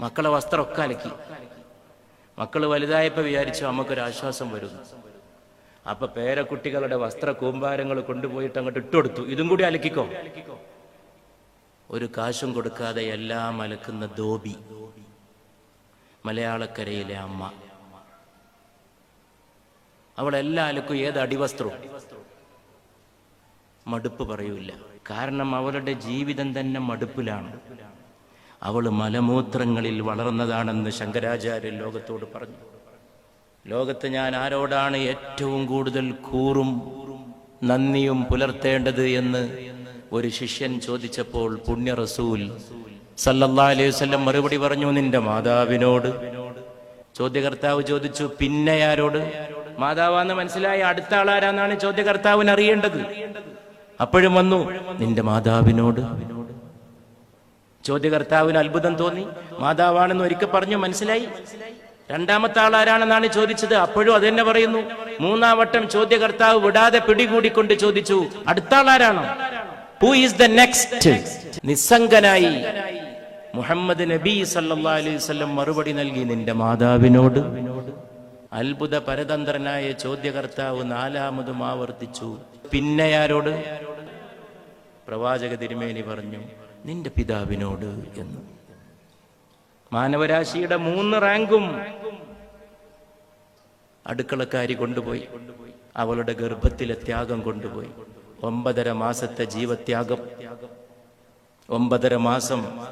മക്കളെ വസ്ത്രമൊക്കെ അലക്കി. മക്കൾ വലുതായപ്പോൾ വിചാരിച്ചു നമുക്കൊരു ആശ്വാസം വരുന്നു. അപ്പൊ പേരക്കുട്ടികളുടെ വസ്ത്ര കൂമ്പാരങ്ങൾ കൊണ്ടുപോയിട്ട് അങ്ങോട്ട് ഇട്ടുകൊടുത്തു. ഇതും കൂടി അലക്കിക്കോ? ഒരു കാശും കൊടുക്കാതെ എല്ലാം അലക്കുന്ന ധോബി. മലയാളക്കരയിലെ അമ്മ. അവളെല്ലാം അലക്കും ഏത് അടിവസ്ത്രവും മടുപ്പ് പറയൂല കാരണം അവളുടെ ജീവിതം തന്നെ മടുപ്പിലാണ്. അവൾ മലമൂത്രങ്ങളിൽ വളർന്നതാണെന്ന് ശങ്കരാചാര്യൻ ലോകത്തോട് പറഞ്ഞു. ലോകത്ത് ഞാൻ ആരോടാണ് ഏറ്റവും കൂടുതൽ കൂറും നന്ദിയും പുലർത്തേണ്ടത് എന്ന് ഒരു ശിഷ്യൻ ചോദിച്ചപ്പോൾ പുണ്യ റസൂൽ സല്ലല്ലാ അലൈഹി വസല്ലം മറുപടി പറഞ്ഞു നിന്റെ മാതാവിനോട്. ചോദ്യകർത്താവ് ചോദിച്ചു പിന്നെ ആരോട്? മാതാവാന്ന് മനസ്സിലായി അടുത്ത ആളാരാന്നാണ് ചോദ്യകർത്താവിന് അറിയേണ്ടത് അപ്പോഴും വന്നു നിന്റെ മാതാവിനോട്? ചോദ്യകർത്താവിന് അത്ഭുതം തോന്നി. മാതാവാണെന്ന് ഒരിക്കൽ പറഞ്ഞു മനസ്സിലായി? രണ്ടാമത്തെ ആളാരാണെന്നാണ് ചോദിച്ചത്. അപ്പോഴും അത് തന്നെ പറയുന്നു. മൂന്നാം വട്ടം ചോദ്യകർത്താവ് വിടാതെ പിടികൂടിക്കൊണ്ട് ചോദിച്ചു അടുത്ത ആളാരാണോ ഹൂ ഈസ് ദ നെക്സ്റ്റ് നിസ്സംഗനായി. മുഹമ്മദ് നബി സല്ലാ മറുപടി നൽകി നിന്റെ മാതാവിനോട്. അത്ഭുത പരതന്ത്രനായ ചോദ്യകർത്താവ് നാലാമതും ആവർത്തിച്ചു പിന്നെ ആരോട്? പ്രവാചക തിരുമേനി പറഞ്ഞു നിന്റെ പിതാവിനോട് എന്ന്. മാനവരാശിയുടെ മൂന്ന് റാങ്കും അടുക്കളക്കാരി കൊണ്ടുപോയി. അവളുടെ ഗർഭത്തിലെ ത്യാഗം കൊണ്ടുപോയി. ഒമ്പതര മാസത്തെ ജീവത്യാഗം. ഒമ്പതര മാസം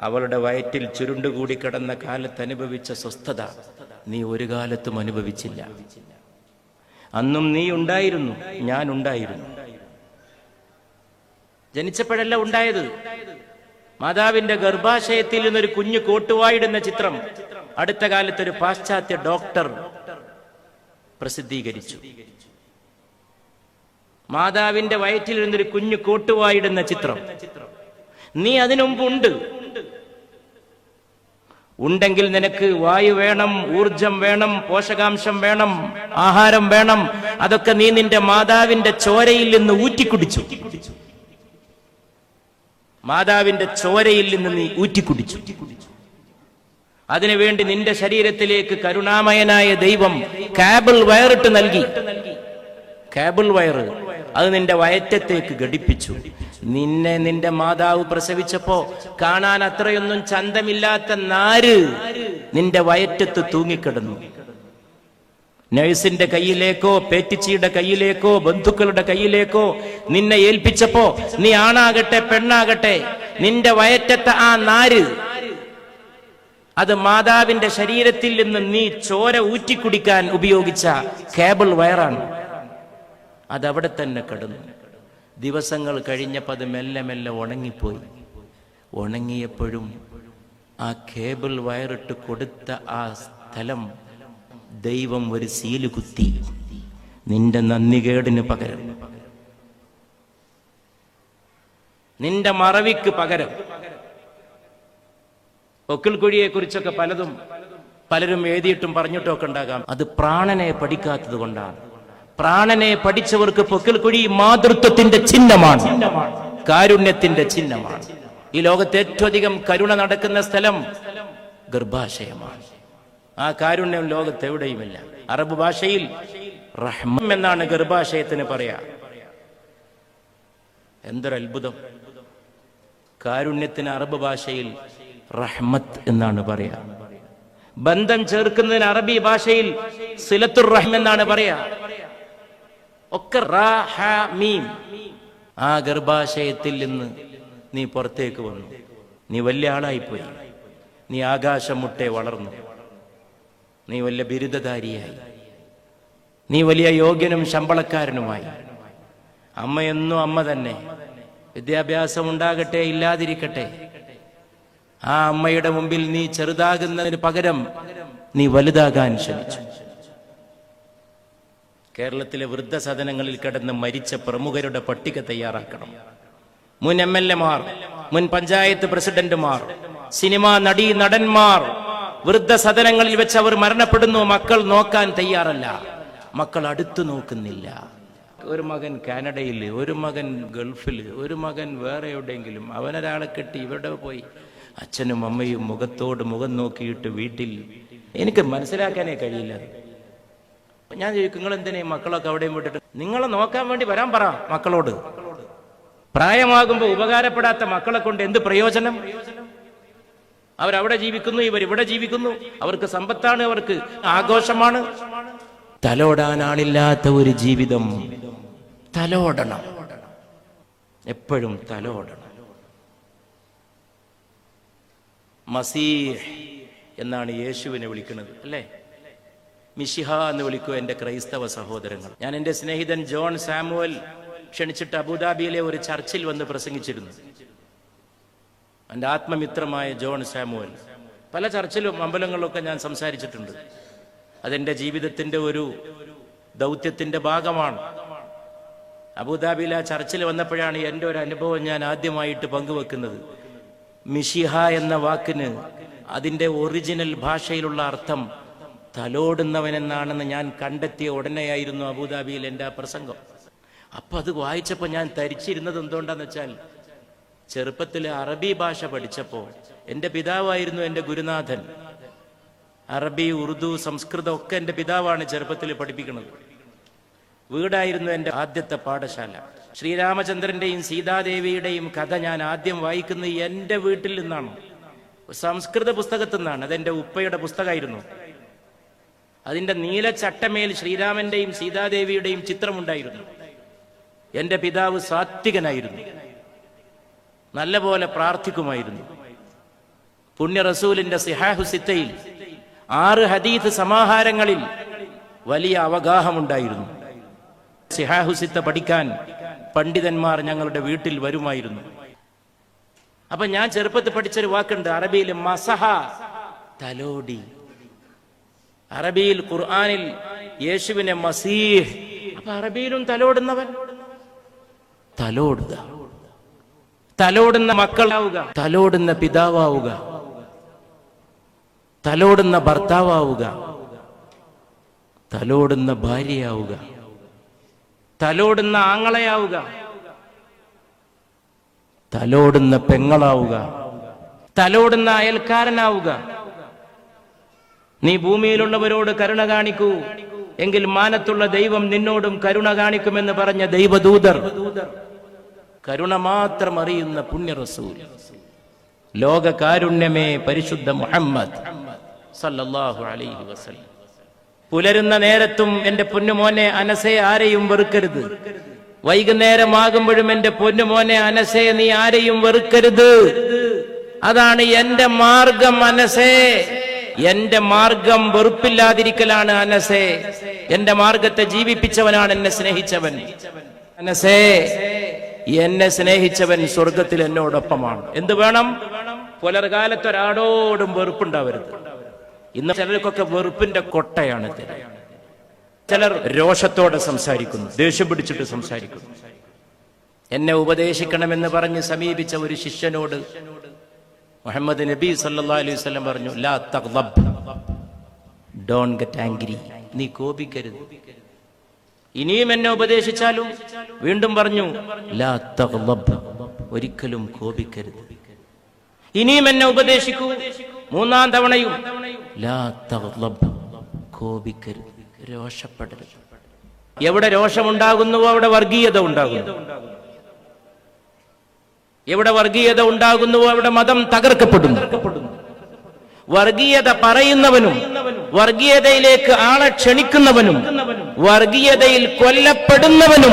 അവളുടെ വയറ്റിൽ ചുരുണ്ടുകൂടി കിടന്ന കാലത്ത് അനുഭവിച്ച സ്വസ്ഥത നീ ഒരു കാലത്തും അനുഭവിച്ചില്ല. അന്നും നീ ഉണ്ടായിരുന്നു ഞാൻ ഉണ്ടായിരുന്നു. ജനിച്ചപ്പോഴല്ല ഉണ്ടായത്. മാതാവിന്റെ ഗർഭാശയത്തിൽ നിന്നൊരു കുഞ്ഞു കോട്ടുവായിടുന്ന ചിത്രം അടുത്ത കാലത്ത് ഒരു പാശ്ചാത്യ ഡോക്ടർ പ്രസിദ്ധീകരിച്ചു. മാതാവിന്റെ വയറ്റിൽ നിന്നൊരു കുഞ്ഞു കോട്ടുവായിടുന്ന ചിത്രം. നീ അതിനു മുമ്പ് ഉണ്ട്. ഉണ്ടെങ്കിൽ നിനക്ക് വായു വേണം ഊർജം വേണം പോഷകാംശം വേണം ആഹാരം വേണം. അതൊക്കെ നീ നിന്റെ മാതാവിന്റെ ചോരയിൽ നിന്ന് ഊറ്റിക്കുടിച്ചു. മാതാവിന്റെ ചോരയിൽ നിന്ന് നീ ഊറ്റിക്കുടിച്ചു. അതിനുവേണ്ടി നിന്റെ ശരീരത്തിലേക്ക് കരുണാമയനായ ദൈവം കാബിൾ വയറിട്ട് നൽകി. കാബിൾ വയറ് അത് നിന്റെ വയറ്റത്തേക്ക് ഘടിപ്പിച്ചു. നിന്നെ നിന്റെ മാതാവ് പ്രസവിച്ചപ്പോ കാണാൻ അത്രയൊന്നും ചന്തമില്ലാത്ത നാര് നിന്റെ വയറ്റത്ത് തൂങ്ങിക്കിടന്നു. നഴ്സിന്റെ കയ്യിലേക്കോ പേറ്റിച്ചിയുടെ കയ്യിലേക്കോ ബന്ധുക്കളുടെ കയ്യിലേക്കോ നിന്നെ ഏൽപ്പിച്ചപ്പോ നീ ആണാകട്ടെ പെണ്ണാകട്ടെ നിന്റെ വയറ്റത്തെ ആ നാര് അത് മാതാവിന്റെ ശരീരത്തിൽ നിന്ന് നീ ചോര ഊറ്റിക്കുടിക്കാൻ ഉപയോഗിച്ച കേബിൾ വയറാണ്. അതവിടെ തന്നെ കിടന്നു. ദിവസങ്ങൾ കഴിഞ്ഞപ്പോൾ അത് മെല്ലെ മെല്ലെ ഉണങ്ങിപ്പോയി. ഉണങ്ങിയപ്പോഴും ആ കേബിൾ വയറിട്ട് കൊടുത്ത ആ സ്ഥലം ദൈവം ഒരു സീൽ കുത്തി നിന്റെ നന്ദികേടിന് പകരം. നിന്റെ മറവിക്ക് പകരം. ഒക്കിൽ കുഴിയെ കുറിച്ചൊക്കെ പലതും പലരും എഴുതിയിട്ടും പറഞ്ഞിട്ടും ഒക്കെ ഉണ്ടാകാം. അത് പ്രാണനെ പഠിക്കാത്തത് കൊണ്ടാണ്. പ്രാണനെ പഠിച്ചവർക്ക് പൊക്കിൽ കുഴി മാതൃത്വത്തിന്റെ ചിഹ്നമാണ്. കാരുണ്യത്തിന്റെ ചിഹ്നമാണ്. ഈ ലോകത്ത് ഏറ്റവും അധികം കരുണ നടക്കുന്ന സ്ഥലം ഗർഭാശയമാണ്. ആ കാരുണ്യം ലോകത്ത് എവിടെയുമില്ല. അറബ് ഭാഷയിൽ റഹ്മം എന്നാണ് ഗർഭാശയത്തിന് പറയാ. എന്തൊരു അത്ഭുതം കാരുണ്യത്തിന് അറബ് ഭാഷയിൽ റഹ്മത്ത് എന്നാണ് പറയാ. ബന്ധം ചേർക്കുന്നതിന് അറബി ഭാഷയിൽ സിലത്തുർ റഹ്മ എന്നാണ് പറയാ. ഒക്കെ. ആ ഗർഭാശയത്തിൽ നിന്ന് നീ പുറത്തേക്ക് വന്നു. നീ വലിയ ആളായിപ്പോയി. നീ ആകാശം മുട്ടെ വളർന്നു. നീ വലിയ ബിരുദധാരിയായി. നീ വലിയ യോഗ്യനും ശമ്പളക്കാരനുമായി. അമ്മയെന്നും അമ്മ തന്നെ. വിദ്യാഭ്യാസം ഉണ്ടാകട്ടെ ഇല്ലാതിരിക്കട്ടെ. ആ അമ്മയുടെ മുമ്പിൽ നീ ചെറുതാകുന്നതിന് പകരം നീ വലുതാകാൻ ശ്രമിച്ചു. കേരളത്തിലെ വൃദ്ധസദനങ്ങളിൽ കിടന്ന് മരിച്ച പ്രമുഖരുടെ പട്ടിക തയ്യാറാക്കണം. മുൻ എം എൽ എമാർ മുൻ പഞ്ചായത്ത് പ്രസിഡന്റുമാർ സിനിമാ നടീ നടന്മാർ വൃദ്ധസദനങ്ങളിൽ വെച്ച് അവർ മരണപ്പെടുന്നു മക്കൾ നോക്കാൻ തയ്യാറല്ല. മക്കൾ അടുത്തു നോക്കുന്നില്ല. ഒരു മകൻ കാനഡയിൽ ഒരു മകൻ ഗൾഫിൽ ഒരു മകൻ വേറെ എവിടെയെങ്കിലും അവനൊരാളെ കെട്ടി ഇവിടെ പോയി. അച്ഛനും അമ്മയും മുഖത്തോട് മുഖം നോക്കിയിട്ട് വീട്ടിൽ. എനിക്ക് മനസ്സിലാക്കാനേ കഴിയില്ല ഞാൻ ചോദിക്കും നിങ്ങൾ എന്തിനാ മക്കളൊക്കെ അവിടെയും വിട്ടിട്ട്? നിങ്ങളെ നോക്കാൻ വേണ്ടി വരാൻ പറ മക്കളോട്. പ്രായമാകുമ്പോൾ ഉപകാരപ്പെടാത്ത മക്കളെ കൊണ്ട് എന്ത് പ്രയോജനം? അവരവിടെ ജീവിക്കുന്നു ഇവർ ഇവിടെ ജീവിക്കുന്നു. അവർക്ക് സമ്പത്താണ് അവർക്ക് ആഘോഷമാണ്. തലോടാനാളില്ലാത്ത ഒരു ജീവിതം. തലോടണം. എപ്പോഴും തലോടണം. മസീഹ് എന്നാണ് യേശുവിനെ വിളിക്കുന്നത് അല്ലേ? മിഷിഹ എന്ന് വിളിക്കൂ എന്റെ ക്രൈസ്തവ സഹോദരങ്ങൾ. ഞാൻ എന്റെ സ്നേഹിതൻ ജോൺ സാമുവൽ ക്ഷണിച്ചിട്ട് അബുദാബിയിലെ ഒരു ചർച്ചിൽ വന്ന് പ്രസംഗിച്ചിരുന്നു. എന്റെ ആത്മമിത്രമായ ജോൺ സാമുവൽ. പല ചർച്ചിലും അമ്പലങ്ങളിലൊക്കെ ഞാൻ സംസാരിച്ചിട്ടുണ്ട്. അതെന്റെ ജീവിതത്തിന്റെ ഒരു ദൗത്യത്തിന്റെ ഭാഗമാണ്. അബുദാബിയിലെ ആ ചർച്ചിൽ വന്നപ്പോഴാണ് എന്റെ ഒരു അനുഭവം ഞാൻ ആദ്യമായിട്ട് പങ്കുവെക്കുന്നത്. മിഷിഹ എന്ന വാക്കിന് അതിന്റെ ഒറിജിനൽ ഭാഷയിലുള്ള അർത്ഥം തലോടുന്നവൻ എന്നാണെന്ന് ഞാൻ കണ്ടെത്തിയ ഉടനെയായിരുന്നു അബുദാബിയിൽ എന്റെ ആ പ്രസംഗം. അപ്പം അത് വായിച്ചപ്പോൾ ഞാൻ തരിച്ചിരുന്നത് എന്തുകൊണ്ടാന്ന് വെച്ചാൽ ചെറുപ്പത്തിൽ അറബി ഭാഷ പഠിച്ചപ്പോൾ എന്റെ പിതാവായിരുന്നു എന്റെ ഗുരുനാഥൻ. അറബി ഉറുദു സംസ്കൃതം ഒക്കെ എന്റെ പിതാവാണ് ചെറുപ്പത്തിൽ പഠിപ്പിക്കുന്നത് വീടായിരുന്നു എന്റെ ആദ്യത്തെ പാഠശാല. ശ്രീരാമചന്ദ്രന്റെയും സീതാദേവിയുടെയും കഥ ഞാൻ ആദ്യം വായിക്കുന്നത് എന്റെ വീട്ടിൽ നിന്നാണ്. സംസ്കൃത പുസ്തകത്തിൽ നിന്നാണ്. അതെന്റെ ഉപ്പയുടെ പുസ്തകമായിരുന്നു. അതിന്റെ നീല ചട്ടമേൽ ശ്രീരാമന്റെയും സീതാദേവിയുടെയും ചിത്രമുണ്ടായിരുന്നു. എന്റെ പിതാവ് സാത്വികനായിരുന്നു. നല്ലപോലെ പ്രാർത്ഥിക്കുമായിരുന്നു. പുണ്യ റസൂലിന്റെ സിഹാഹു സിത്തയിൽ ആറ് ഹദീത് സമാഹാരങ്ങളിൽ വലിയ അവഗാഹമുണ്ടായിരുന്നു. സിഹാഹു സിത്ത പഠിക്കാൻ പണ്ഡിതന്മാർ ഞങ്ങളുടെ വീട്ടിൽ വരുമായിരുന്നു. അപ്പൊ ഞാൻ ചെറുപ്പത്തിൽ പഠിച്ചൊരു വാക്കുണ്ട് അറബിയിൽ മസഹ തലോടി. അറബിയിൽ ഖുർആനിൽ യേശുവിനെ മസീഹ്. അപ്പൊ അറബിയിലും തലോടുന്നവൻ? തലോടുക. തലോടുന്ന മക്കളാവുക തലോടുന്ന പിതാവാവുക തലോടുന്ന ഭർത്താവുക തലോടുന്ന ഭാര്യയാവുക തലോടുന്ന ആങ്ങളയാവുക തലോടുന്ന പെങ്ങളാവുക തലോടുന്ന അയൽക്കാരനാവുക. നീ ഭൂമിയിലുള്ളവരോട് കരുണ കാണിക്കൂ. എങ്കിൽ മാനത്തുള്ള ദൈവം നിന്നോടും കരുണ കാണിക്കുമെന്ന് പറഞ്ഞ ദൈവദൂതർ കരുണ മാത്രം അറിയുന്ന പുണ്യ റസൂൽ. ലോക കാരുണ്യമേ പരിശുദ്ധ മുഹമ്മദ് സല്ലല്ലാഹു അലൈഹി വസല്ലം. പുലരുന്ന നേരത്തും എന്റെ പൊന്നുമോനെ അനസെ ആരെയും വെറുക്കരുത്. വൈകുന്നേരമാകുമ്പോഴും എന്റെ പൊന്നുമോനെ അനസെ നീ ആരെയും വെറുക്കരുത്. അതാണ് എന്റെ മാർഗം അനസേ. എന്റെ മാർഗം വെറുപ്പില്ലാതിരിക്കലാണ് അനസേ. എന്റെ മാർഗത്തെ ജീവിപ്പിച്ചവനാണ് എന്നെ സ്നേഹിച്ചവൻ. അനസേ എന്നെ സ്നേഹിച്ചവൻ സ്വർഗത്തിൽ എന്നോടൊപ്പമാണ്. എന്ത് വേണം? പുലർകാലത്ത് ഒരാടോടും വെറുപ്പുണ്ടാവരുത്. ഇന്ന് ചിലർക്കൊക്കെ വെറുപ്പിന്റെ കൊട്ടയാണ് ചിലർ രോഷത്തോടെ സംസാരിക്കുന്നു ദേഷ്യം പിടിച്ചിട്ട് സംസാരിക്കുന്നു. എന്നെ ഉപദേശിക്കണമെന്ന് പറഞ്ഞ് സമീപിച്ച ഒരു ശിഷ്യനോട് മുഹമ്മദ് നബി സല്ലി അലൈഹി വസല്ലം പറഞ്ഞു ലാ ഡോൺ ഗെറ്റ് ആംഗ്രി നീ കോപിക്കരുത്. ഇനിയും എന്നെ ഉപദേശിച്ചാലും വീണ്ടും പറഞ്ഞു ലാ ഒരിക്കലും കോപിക്കരുത്. ഇനിയും എന്നെ ഉപദേശിക്കൂ മൂന്നാം തവണയും. ലാ കോപിക്കരുത് രോഷപ്പെടരുത്. എവിടെ രോഷമുണ്ടാകുന്നുവോ അവിടെ വർഗീയത ഉണ്ടാകുന്നു. എവിടെ വർഗീയത ഉണ്ടാകുന്നുവോ അവിടെ മതം തകർക്കപ്പെടുന്നു. വർഗീയത പറയുന്നവനും വർഗീയതയിലേക്ക് ആളെ ക്ഷണിക്കുന്നവനും വർഗീയതയിൽ കൊല്ലപ്പെടുന്നവനും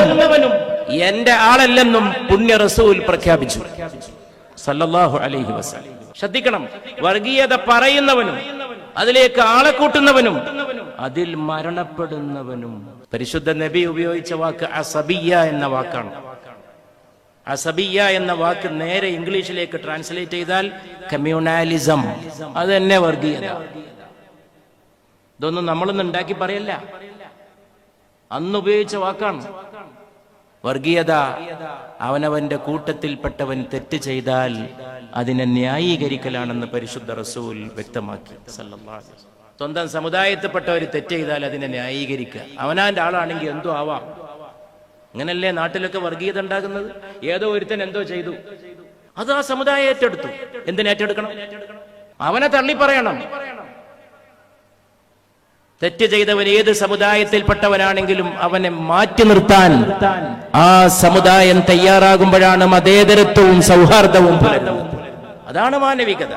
എന്റെ ആളല്ലെന്നും പുണ്യ റസൂൽ പ്രഖ്യാപിച്ചു. സല്ലല്ലാഹു അലൈഹി വസല്ലം. ശ്രദ്ധിക്കണം. വർഗീയത പറയുന്നവനും അതിലേക്ക് ആളെ കൂട്ടുന്നവനും അതിൽ മരണപ്പെടുന്നവനും. പരിശുദ്ധ നബി ഉപയോഗിച്ച വാക്ക് അസബിയ എന്ന വാക്കാണ്. അസബിയ എന്ന വാക്ക് നേരെ ഇംഗ്ലീഷിലേക്ക് ട്രാൻസ്ലേറ്റ് ചെയ്താൽ കമ്മ്യൂണാലിസം. അത് തന്നെ വർഗീയത. ഇതൊന്നും നമ്മളൊന്നും ഉണ്ടാക്കി പറയല്ല. അന്ന് ഉപയോഗിച്ച വാക്കാണ്. വർഗീയത അവനവന്റെ കൂട്ടത്തിൽപ്പെട്ടവൻ തെറ്റ് ചെയ്താൽ അതിനെ ന്യായീകരിക്കലാണെന്ന് പരിശുദ്ധ റസൂൽ വ്യക്തമാക്കി. സ്വന്തം സമുദായത്തിൽപ്പെട്ട ഒരു തെറ്റ് ചെയ്താൽ അതിനെ ന്യായീകരിക്കുക. അവനാന്റെ ആളാണെങ്കിൽ എന്തോ ആവാം. അങ്ങനല്ലേ നാട്ടിലൊക്കെ വർഗീയത ഉണ്ടാകുന്നത്? ഏതോ ഒരുത്തൻ എന്തോ ചെയ്തു. അത് ആ സമുദായം ഏറ്റെടുത്തു. എന്തിനേറ്റെടുക്കണം അവനെ തള്ളി പറയണം തെറ്റ് ചെയ്തവൻ ഏത് സമുദായത്തിൽപ്പെട്ടവനാണെങ്കിലും അവനെ മാറ്റി നിർത്താൻ ആ സമുദായം തയ്യാറാകുമ്പോഴാണ് മതേതരത്വവും സൗഹാർദ്ദവും പുലരുന്നത്. അതാണ് മാനവികത.